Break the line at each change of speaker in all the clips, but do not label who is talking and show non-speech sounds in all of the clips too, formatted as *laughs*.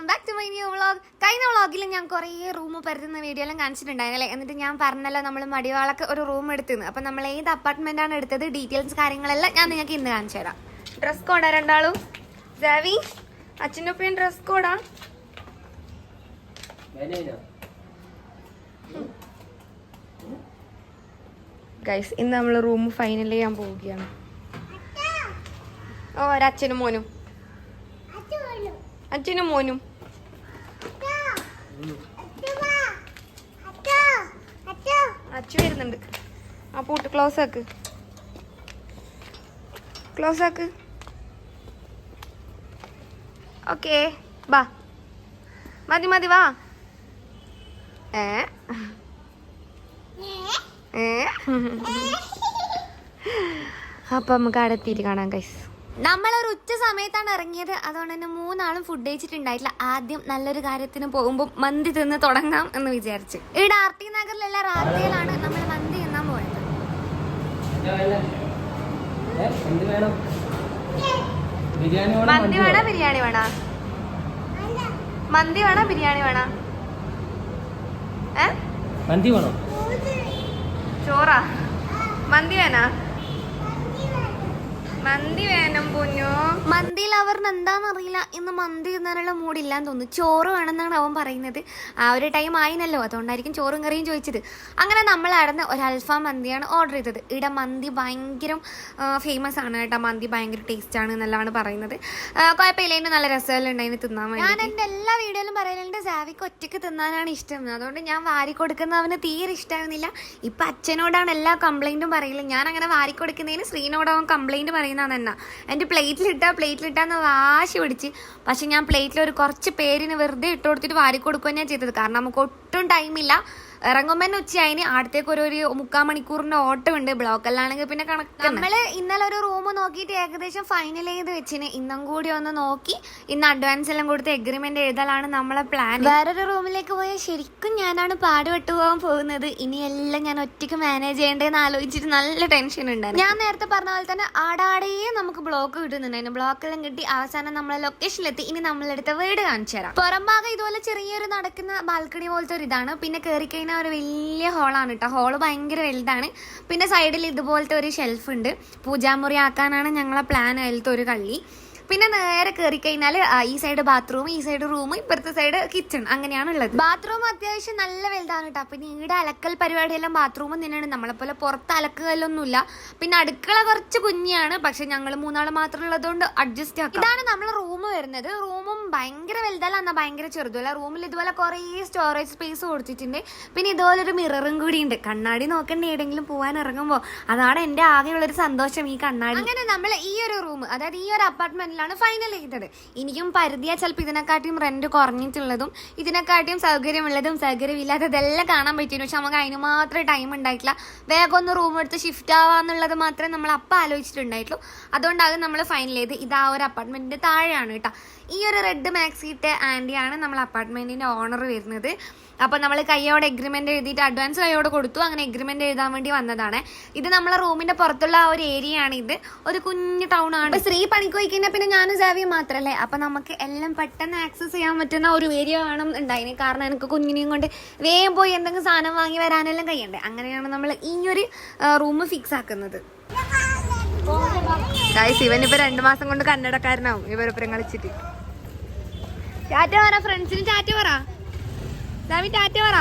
Welcome back to my new vlog കഴിഞ്ഞ വ്ളോഗിൽ ഞാൻ കുറേ റൂം പരത്തുന്ന വീഡിയോ എല്ലാം കാണിച്ചിട്ടുണ്ടായിരുന്നല്ലേ? എന്നിട്ട് ഞാൻ പറഞ്ഞല്ലോ നമ്മൾ മടിവാളക്ക് ഒരു റൂം എടുത്തിരുന്നു അപ്പം നമ്മൾ ഏത് അപ്പാർട്ട്മെന്റ് ആണ് എടുത്തത് ഡീറ്റെയിൽസ് കാര്യങ്ങളെല്ലാം ഞാൻ നിങ്ങൾക്ക് ഇന്ന് കാണിച്ചു തരാം. ഡ്രസ് കോഡാ രണ്ടാളും? ജാവി അച്ഛന്റെ ഒപ്പം ഡ്രസ് കോഡാ ഗൈസ് ഇന്ന് നമ്മൾ റൂം ഫൈനൽ ചെയ്യാൻ പോവുകയാണ്. ഓ ഒരച്ഛനും മോനും. അച്ഛനും മോനും. അച്ചു വരുന്നുണ്ട്. ആ പൂട്ട് ക്ലോസ് ആക്ക്. ക്ലോസ് ആക്ക്. ഓക്കേ ബാ. മതി മതി വാ. ഏ? ഏ? *laughs* *laughs* അപ്പൊ നമുക്ക് അവിടെ എത്തിയിട്ട് കാണാം കൈസ് നമ്മളൊരു ഉച്ച സമയത്താണ് ഇറങ്ങിയത്. അതുകൊണ്ട് തന്നെ മൂന്നാളും ഫുഡ് കഴിച്ചിട്ടുണ്ടായിട്ടില്ല. ആദ്യം നല്ലൊരു കാര്യത്തിന് പോകുമ്പോൾ മന്തി തിന്ന് തുടങ്ങാം എന്ന് വിചാരിച്ചു. ഇവിടെ ആർ ടി നഗറിലുള്ള റാത്തിയിലാണ് നമ്മൾ മന്തി തിന്നാൻ പോയത്.
എന്ത് വേണം? ബിരിയാണി വേണം
മന്തി വേണോ ബിരിയാണി വേണോ? മന്തി വേണോ ബിരിയാണി വേണോ?
മന്തി വേണോ?
ചോറാ. മന്തി വേണോ? മന്തി വേണം പൊന്നു മന്തി ലവറിന് എന്താണെന്നറിയില്ല ഇന്ന് മന്തി തിന്നാനുള്ള മൂടില്ലാന്ന് തോന്നുന്നു. ചോറ് വേണമെന്നാണ് അവൻ പറയുന്നത്. ആ ഒരു ടൈം ആയിനല്ലോ. അതുകൊണ്ടായിരിക്കും ചോറും കറിയും ചോദിച്ചത്. അങ്ങനെ നമ്മൾ അടന്ന് ഒരു അൽഫാം മന്തിയാണ് ഓർഡർ ചെയ്തത്. ഇവിടെ മന്തി ഭയങ്കര ഫേമസ് ആണ് കേട്ടോ. മന്തി ഭയങ്കര ടേസ്റ്റ് ആണ് എന്നെല്ലാം പറയുന്നത്. കുഴപ്പമില്ല. അതിന് നല്ല രസമല്ല ഉണ്ടായിരുന്നു തിന്നാൻ വേണ്ടി ഞാൻ എന്റെ എല്ലാ വീഡിയോയിലും പറയലുണ്ട് സാവിക്ക് ഒറ്റയ്ക്ക് തിന്നാനാണ് ഇഷ്ടം. അതുകൊണ്ട് ഞാൻ വാരി കൊടുക്കുന്നവന് തീരെ ഇഷ്ടമാകുന്നില്ല ഇപ്പം അച്ഛനോടാണ് എല്ലാ കംപ്ലൈന്റും പറയുന്നത് ഞാൻ അങ്ങനെ വാരി കൊടുക്കുന്നതിന് ശ്രീനോട് അവൻ കംപ്ലൈന്റ് പറയുന്നതാണ് എന്നാ. എന്റെ പ്ലേറ്റിലിട്ടാ പ്ലേറ്റിലിട്ടാന്ന് വാശി പിടിച്ച്. പക്ഷെ ഞാൻ പ്ലേറ്റിൽ ഒരു കുറച്ച് പേരിന് വെറുതെ ഇട്ട് കൊടുത്തിട്ട് വാരി കൊടുക്കുക തന്നെയാണ് ചെയ്തത്. കാരണം നമുക്ക് ഒട്ടും ടൈമില്ല ഇറങ്ങുമ്പോൾ തന്നെ ഉച്ചയായിന് അടുത്തേക്ക് ഒരു ഒരു മുക്കാൽ മണിക്കൂറിന്റെ ഓട്ടം ഉണ്ട് ബ്ലോക്കല്ലാണെങ്കിൽ പിന്നെ കണക്ക് നമ്മൾ ഇന്നലെ ഒരു റൂം നോക്കിയിട്ട് ഏകദേശം ഫൈനൽ ചെയ്ത് വെച്ചിന്. ഇന്നും കൂടി ഒന്ന് നോക്കി. ഇന്ന് അഡ്വാൻസ് എല്ലാം കൊടുത്ത് എഗ്രിമെന്റ് എഴുതലാണ് നമ്മളെ പ്ലാൻ വേറൊരു റൂമിലേക്ക് പോയാൽ ശരിക്കും ഞാനാണ് പാടുപെട്ടു പോകാൻ പോകുന്നത്. ഇനി എല്ലാം ഞാൻ ഒറ്റയ്ക്ക് മാനേജ് ചെയ്യേണ്ടതെന്ന് ആലോചിച്ചിട്ട് നല്ല ടെൻഷൻ ഉണ്ട് ഞാൻ നേരത്തെ പറഞ്ഞ പോലെ തന്നെ ആടാടേ നമുക്ക് ബ്ലോക്ക് കിട്ടുന്നുണ്ടായിരുന്നു. ബ്ലോക്കെല്ലാം കിട്ടി അവസാനം നമ്മളെ ലൊക്കേഷനിലെത്തി ഇനി നമ്മളെടുത്ത വീട് കാണിച്ചു തരാം പുറം ഭാഗം ഇതുപോലെ ചെറിയൊരു നടക്കുന്ന ബാൽക്കണി പോലത്തെ ഒരു ഇതാണ്. പിന്നെ കയറി കഴിഞ്ഞാൽ ഒരു വലിയ ഹോളാണ് കേട്ടോ ഹോൾ ഭയങ്കര വലുതാണ്. പിന്നെ സൈഡിൽ ഇതുപോലത്തെ ഒരു ഷെൽഫ് ഉണ്ട്. പൂജാമുറി ആക്കാനാണ് ഞങ്ങളെ പ്ലാൻ അതിലത്തെ ഒരു കള്ളി. പിന്നെ നേരെ കയറി കഴിഞ്ഞാൽ ഈ സൈഡ് ബാത്റൂം ഈ സൈഡ് റൂം ഇപ്പുറത്തെ സൈഡ് കിച്ചൺ അങ്ങനെയാണ് ഉള്ളത്. ബാത്റൂം അത്യാവശ്യം നല്ല വലുതാണ് കേട്ടോ പിന്നെ ഈടെ അലക്കൽ പരിപാടിയെല്ലാം ബാത്റൂമും തന്നെയാണ്. നമ്മളെപ്പോലെ പുറത്ത് അലക്കുകയല്ലൊന്നുമില്ല പിന്നെ അടുക്കള കുറച്ച് കുഞ്ഞിയാണ്. പക്ഷെ ഞങ്ങൾ മൂന്നാൾ മാത്രമുള്ളതുകൊണ്ട് അഡ്ജസ്റ്റ് ആക്കാം. ഇതാണ് നമ്മൾ റൂം വരുന്നത്. റൂമും ഭയങ്കര വലുതല്ല എന്നാൽ ഭയങ്കര ചെറുതല്ല റൂമിൽ ഇതുപോലെ കുറേ സ്റ്റോറേജ് സ്പേസ് കൊടുത്തിട്ടുണ്ട്. പിന്നെ ഇതുപോലെ ഒരു മിററും കൂടി ഉണ്ട് കണ്ണാടി നോക്കണ്ട ഏതെങ്കിലും പോകാൻ ഇറങ്ങുമ്പോൾ അതാണ് എന്റെ ആകെയുള്ളൊരു സന്തോഷം ഈ കണ്ണാടി. അങ്ങനെ നമ്മൾ ഈ ഒരു റൂം അതായത് ഈ ഒരു അപ്പാർട്ട്മെന്റിലാണ് ഫൈനൽ ചെയ്തത് എനിക്കും പരിധിയാ ചിലപ്പോൾ ഇതിനെക്കാട്ടിയും റെന്റ് കുറഞ്ഞിട്ടുള്ളതും ഇതിനെക്കാട്ടിയും സൗകര്യമുള്ളതും സൗകര്യമില്ലാത്തതെല്ലാം കാണാൻ പറ്റിയിരുന്നു. പക്ഷെ നമുക്ക് അതിന് മാത്രമേ ടൈം ഉണ്ടായിട്ടില്ല. വേഗം ഒന്ന് റൂം എടുത്ത് ഷിഫ്റ്റ് ആവാന്നുള്ളത് മാത്രമേ നമ്മൾ അപ്പം ആലോചിച്ചിട്ടുണ്ടായിട്ടുള്ളൂ. അതുകൊണ്ടാണ് നമ്മൾ ഫൈനൽ ചെയ്ത് ഇത് ആ ഒരു അപ്പാർട്ട്മെന്റിന്റെ താഴെയാണ് കേട്ടോ. ഈ ഒരു റെഡ് മാക്സി ആന്റിയാണ് നമ്മൾ അപ്പാർട്ട്മെന്റിന്റെ ഓണർ വരുന്നത്. അപ്പോൾ നമ്മൾ കയ്യോടെ എഗ്രിമെന്റ് എഴുതിയിട്ട് അഡ്വാൻസ് കയ്യോടെ കൊടുത്തു. അങ്ങനെ എഗ്രിമെന്റ് എഴുതാൻ വേണ്ടി വന്നതാണ്. ഇത് നമ്മളെ റൂമിന്റെ പുറത്തുള്ള ആ ഒരു ഏരിയ ആണ് ഇത്. ഒരു കുഞ്ഞു ടൗൺ ആണ്. സ്ത്രീ പണിക്ക് പോയി പിന്നെ ഞാനും ജാവിയും മാത്രമല്ലേ അപ്പോൾ നമുക്ക് എല്ലാം പെട്ടെന്ന് ആക്സസ് ചെയ്യാൻ പറ്റുന്ന ഒരു ഏരിയ വേണം ഉണ്ടായിന്. കാരണം എനിക്ക് കുഞ്ഞിനെയും കൊണ്ട് വേഗം പോയി എന്തെങ്കിലും സാധനം വാങ്ങി വരാനെല്ലാം കഴിയണ്ടേ? അങ്ങനെയാണ് നമ്മൾ ഈ ഒരു റൂം ഫിക്സ് ആക്കുന്നത്. ഇവൻ ഇപ്പൊ രണ്ടു മാസം കൊണ്ട് കന്നടക്കാരനാവും. ഇവരൊപ്പം കളിച്ചിട്ട്. ടാറ്റ പറ ഫ്രണ്ട്സിന് ടാറ്റ പറ. സാമി ടാറ്റ പറ.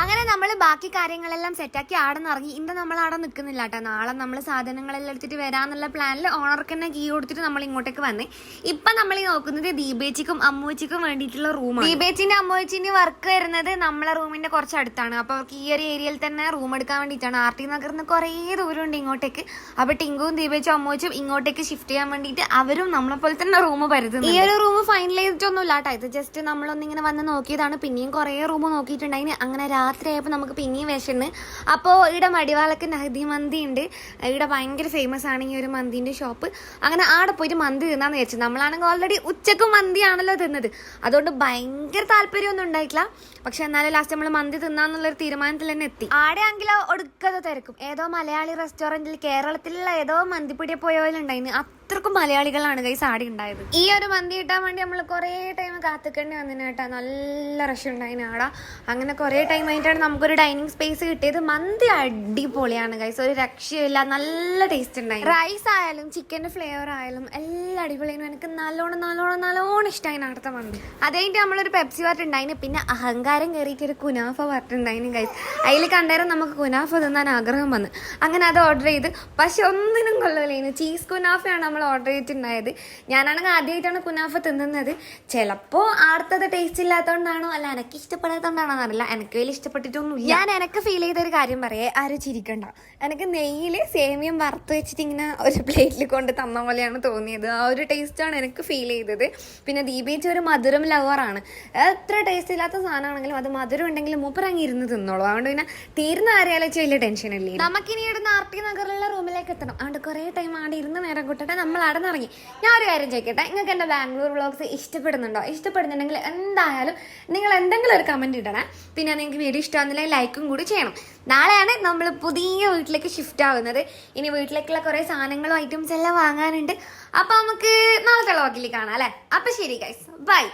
അങ്ങനെ നമ്മൾ ബാക്കി കാര്യങ്ങളെല്ലാം സെറ്റാക്കി ആടെ നിന്ന് ഇറങ്ങി ഇന്ന് നമ്മൾ അവിടെ നിൽക്കുന്നില്ല കേട്ടോ നാളെ നമ്മൾ സാധനങ്ങളെല്ലാം എടുത്തിട്ട് വരാന്നുള്ള പ്ലാനിൽ ഓണർക്ക് തന്നെ കീ കൊടുത്തിട്ട് നമ്മൾ ഇങ്ങോട്ടേക്ക് വന്നേ. ഇപ്പം നമ്മൾ ഈ നോക്കുന്നത് ദീപേച്ചിക്കും അമ്മൂച്ചിക്കും വേണ്ടിയിട്ടുള്ള റൂമാണ്. ദീപേച്ചിന്റെ അമ്മൂച്ചിന്റെ വർക്ക് വരുന്നത് നമ്മളെ റൂമിന്റെ കുറച്ച് അടുത്താണ് അപ്പോൾ അവർക്ക് ഈ ഒരു ഏരിയയിൽ തന്നെ റൂം എടുക്കാൻ വേണ്ടിയിട്ടാണ്. ആർ ടി നഗറിൽ നിന്ന് കുറേ ദൂരമുണ്ട് ഇങ്ങോട്ടേക്ക്. അപ്പോൾ ടിങ്കുവും ദീപേച്ചും അമ്മൂച്ചും ഇങ്ങോട്ടേക്ക് ഷിഫ്റ്റ് ചെയ്യാൻ വേണ്ടിയിട്ട് അവരും നമ്മളെ പോലെ തന്നെ റൂം പരുതുന്നു ഈ ഒരു റൂം ഫൈനൽ ചെയ്തിട്ടൊന്നുമില്ല കേട്ടോ ഇത് ജസ്റ്റ് നമ്മളൊന്നിങ്ങനെ വന്ന് നോക്കിയതാണ്. പിന്നെയും കുറേ റൂം നോക്കിയിട്ടുണ്ടായിന്. അങ്ങനെ രാത്രിയായപ്പോൾ നമുക്ക് പിന്നെയും വിശന്ന്. അപ്പോൾ ഇവിടെ മടിവാളക്ക് നഹദി മന്തി ഉണ്ട് ഇവിടെ ഭയങ്കര ഫേമസ് ആണ് ഈ ഒരു മന്തിന്റെ ഷോപ്പ് അങ്ങനെ ആടെ പോയിട്ട് മന്തി തിന്നാന്ന് വിചാരിച്ചു. നമ്മളാണെങ്കിൽ ഓൾറെഡി ഉച്ചയ്ക്ക് മന്തിയാണല്ലോ തിന്നത്. അതുകൊണ്ട് ഭയങ്കര താല്പര്യമൊന്നും ഉണ്ടായിട്ടില്ല. പക്ഷെ എന്നാലും ലാസ്റ്റ് നമ്മൾ മന്തി തിന്നാന്നുള്ളൊരു തീരുമാനത്തിൽ തന്നെ എത്തി. ആടെ ആണെങ്കിലോ ഒടുക്കത് തിരക്കും. ഏതോ മലയാളി റെസ്റ്റോറന്റിൽ കേരളത്തിലുള്ള ഏതോ മന്തിപ്പിടിയെ പോയ പോലെ ഉണ്ടായിരുന്നു അത്രക്കും മലയാളികളാണ് കൈ സാടി ഉണ്ടായത്. ഈ ഒരു മന്തി കിട്ടാൻ വേണ്ടി നമ്മൾ കുറേ ടൈം കാത്തിക്കേണ്ടി വന്നിന് കേട്ടോ. നല്ല റഷ് ഉണ്ടായിന് അവിടെ അങ്ങനെ കുറേ ടൈം ആയിട്ടാണ് നമുക്കൊരു ഡൈനിങ് സ്പേസ് കിട്ടിയത്. മന്തി അടിപൊളിയാണ് കൈസ് ഒരു രക്ഷയില്ല നല്ല ടേസ്റ്റ് ഉണ്ടായി. റൈസ് ആയാലും ചിക്കന്റെ ഫ്ലേവർ ആയാലും എല്ലാം അടിപൊളിയാണ് എനിക്ക് നല്ലോണം നല്ലോണം നല്ലോണം ഇഷ്ടമായി അടുത്ത മന്തി. അത് കഴിഞ്ഞിട്ട് നമ്മളൊരു പെപ്സി വാർട്ട് ഉണ്ടായിന്. പിന്നെ അഹങ്കാരം കയറിയിട്ട് ഒരു കുനാഫ പറഞ്ഞിട്ടുണ്ടായിന് കൈസ് അതിൽ കണ്ടേരം നമുക്ക് കുനാഫ തിന്നാൻ ആഗ്രഹം വന്ന്. അങ്ങനെ അത് ഓർഡർ ചെയ്ത്. പക്ഷെ ഒന്നിനും കൊള്ളില്ലേന് ചീസ് കുനാഫയാണ് നമ്മൾ ഓർഡർ ചെയ്തിട്ടുണ്ടായത്. ഞാനാണെങ്കിൽ ആദ്യമായിട്ടാണ് കുനാഫ തിന്നുന്നത്. ചിലപ്പോൾ ആർത്തത് ടേസ്റ്റ് ഇല്ലാത്തതുകൊണ്ടാണോ അല്ല എനിക്ക് ഇഷ്ടപ്പെടാത്തതുകൊണ്ടാണോ എന്നറിയില്ല എനിക്ക് വലിയ ഇഷ്ടപ്പെട്ടിട്ടൊന്നുമില്ല. ഞാൻ എനിക്ക് ഫീൽ ചെയ്ത ഒരു കാര്യം പറയേ. ആരും ചിരിക്കണ്ട. എനിക്ക് നെയ്യിൽ സേമിയം വറുത്ത് വെച്ചിട്ട് ഇങ്ങനെ ഒരു പ്ലേറ്റിൽ കൊണ്ട് തന്ന പോലെയാണ് തോന്നിയത്. ആ ഒരു ടേസ്റ്റാണ് എനിക്ക് ഫീൽ ചെയ്തത്. പിന്നെ ദീപേച്ചി ഒരു മധുരം ലവറാണ് എത്ര ടേസ്റ്റ് ഇല്ലാത്ത സാധനമാണെങ്കിലും അത് മധുരം ഉണ്ടെങ്കിൽ അങ്ങ് ഇരുന്ന് തിന്നോളൂ. അതുകൊണ്ട് പിന്നെ തീർന്ന ആരെയാലും വലിയ ടെൻഷൻ ഇല്ലേ. നമുക്കിനി ഇവിടുന്ന് ആർ ടി നഗറിലുള്ള റൂമിലേക്ക് എത്തണം. അതുകൊണ്ട് കുറേ ടൈം അവിടെ ഇരുന്ന് നേരം കൂട്ടട്ടെ. നമ്മൾ ഇറങ്ങി ഞാൻ ഒരു കാര്യം ചോദിക്കട്ടെ? നിങ്ങൾക്ക് എന്റെ ബാംഗ്ലൂർ വ്ളോഗ്സ് ഇഷ്ടപ്പെടുന്നുണ്ടോ? ഇഷ്ടപ്പെടുന്നുണ്ടെങ്കിൽ എന്തായാലും നിങ്ങൾ എന്തെങ്കിലും ഒരു കമന്റ് ഇടണം. പിന്നെ നിങ്ങൾക്ക് വീഡിയോ ഇഷ്ടമാകുന്നില്ലെങ്കിൽ ലൈക്കും കൂടി ചെയ്യണം. നാളെയാണ് നമ്മൾ പുതിയ വീട്ടിലേക്ക് ഷിഫ്റ്റ് ആവുന്നത്. ഇനി വീട്ടിലേക്കുള്ള കുറേ സാധനങ്ങളും ഐറ്റംസ് എല്ലാം വാങ്ങാനുണ്ട്. അപ്പോൾ നമുക്ക് നാളത്തെ വ്ളോഗിൽ കാണാം അല്ലേ? അപ്പോൾ ശരി ഗൈസ് ബൈ